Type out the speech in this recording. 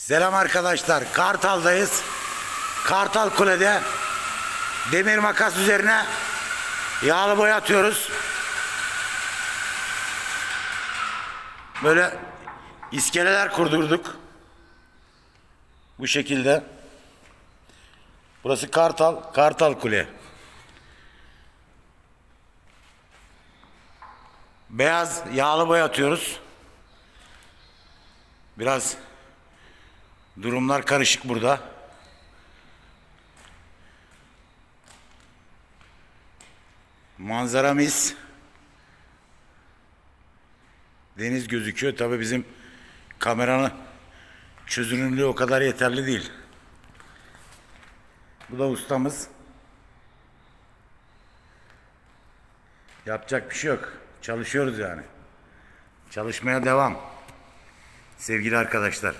Selam arkadaşlar. Kartal'dayız. Kartal Kule'de demir makas üzerine yağlı boya atıyoruz. Böyle iskeleler kurdurduk. Bu şekilde. Burası Kartal, Kartal Kule. Beyaz yağlı boya atıyoruz. Biraz durumlar karışık burada. Manzara mis. Deniz gözüküyor. Tabi bizim kameranın çözünürlüğü o kadar yeterli değil. Bu da ustamız. Yapacak bir şey yok. Çalışıyoruz yani. Çalışmaya devam. Sevgili arkadaşlar.